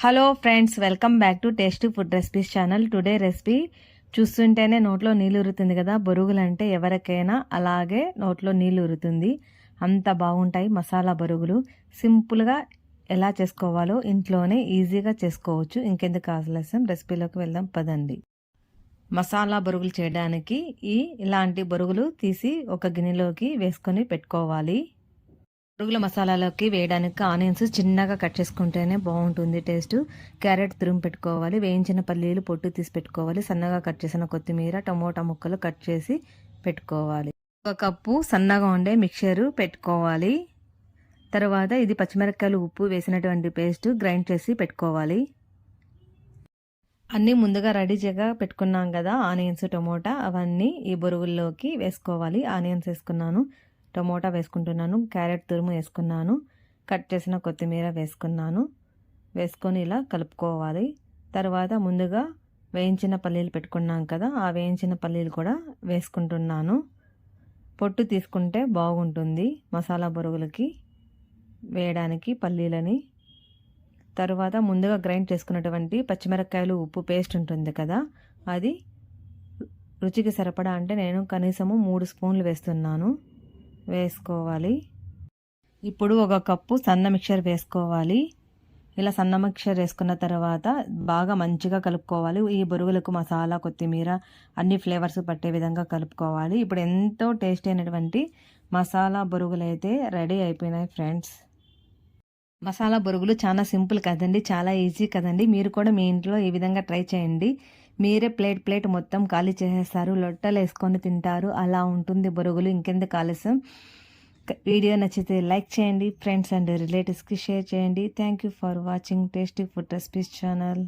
Hello friends welcome back to taste food recipes channel today recipe చూస్తుంటేనే నోట్లో నీళ్ళు ఉరుతుంది కదా. బొరుగులు అంటే ఎవరికైనా అలాగే నోట్లో నీళ్ళు ఉరుతుంది అంత బాగుంటాయి మసాలా బొరుగులు. సింపుల్గా ఎలా చేసుకోవాలో ఇంట్లోనే ఈజీగా చేసుకోవచ్చు. ఇంకెందుకు ఆలస్యం? రెసిపీలోకి వెళ్దాం. పదండి. మసాలా బొరుగులు చేయడానికి ఈ ఇలాంటి బొరుగులు తీసి ఒక గిన్నెలోకి వేసుకొని పెట్టుకోవాలి. పురుగుల మసాలాలోకి వేయడానికి ఆనియన్స్ చిన్నగా కట్ చేసుకుంటేనే బాగుంటుంది టేస్ట్. క్యారెట్ తురుము పెట్టుకోవాలి వేయించిన పల్లీలు పొట్టు తీసి పెట్టుకోవాలి సన్నగా కట్ చేసిన కొత్తిమీర టమోటా ముక్కలు కట్ చేసి పెట్టుకోవాలి. ఒక కప్పు సన్నగా ఉండే మిక్చరు పెట్టుకోవాలి. తర్వాత ఇది పచ్చిమిరపకాయలు ఉప్పు వేసినటువంటి పేస్ట్ గ్రైండ్ చేసి పెట్టుకోవాలి. అన్నీ ముందుగా రెడీ చేయగా పెట్టుకున్నాం కదా ఆనియన్స్ టమోటా అవన్నీ ఈ బొరుగుల్లోకి వేసుకోవాలి. ఆనియన్స్ వేసుకున్నాను. టమోటా వేసుకుంటున్నాను క్యారెట్ తురుము వేసుకున్నాను కట్ చేసిన కొత్తిమీర వేసుకున్నాను. వేసుకొని ఇలా కలుపుకోవాలి. తర్వాత ముందుగా వేయించిన పల్లీలు పెట్టుకున్నాం కదా ఆ వేయించిన పల్లీలు కూడా వేసుకుంటున్నాను. పొట్టు తీసుకుంటే బాగుంటుంది మసాలా బొరుగులకి వేయడానికి పల్లీలని. తర్వాత ముందుగా గ్రైండ్ చేసుకున్నటువంటి పచ్చిమిరపకాయలు ఉప్పు పేస్ట్ ఉంటుంది కదా అది రుచికి సరిపడా అంటే నేను కనీసము మూడు స్పూన్లు వేస్తున్నాను. వేసుకోవాలి. ఇప్పుడు ఒక కప్పు సన్న మిక్చర్ వేసుకోవాలి. ఇలా సన్న మిక్చర్ వేసుకున్న తర్వాత బాగా మంచిగా కలుపుకోవాలి. ఈ బొరుగులకు మసాలా కొత్తిమీర అన్ని ఫ్లేవర్స్ పట్టే విధంగా కలుపుకోవాలి. ఇప్పుడు ఎంతో టేస్ట్ అయినటువంటి మసాలా బొరుగులు అయితే రెడీ అయిపోయినాయి ఫ్రెండ్స్. మసాలా బొరుగులు చాలా సింపుల్ కదండి చాలా ఈజీ కదండి. మీరు కూడా మీ ఇంట్లో ఈ విధంగా ట్రై చేయండి. మీరే ప్లేట్ ప్లేట్ మొత్తం ఖాళీ చేసేస్తారు. లొట్టలు వేసుకొని తింటారు. అలా ఉంటుంది బొరుగులు. ఇంకెందుకు ఆలస్యం? వీడియో నచ్చితే లైక్ చేయండి. ఫ్రెండ్స్ అండ్ రిలేటివ్స్కి షేర్ చేయండి. Thank you for watching. Tasty food recipes channel.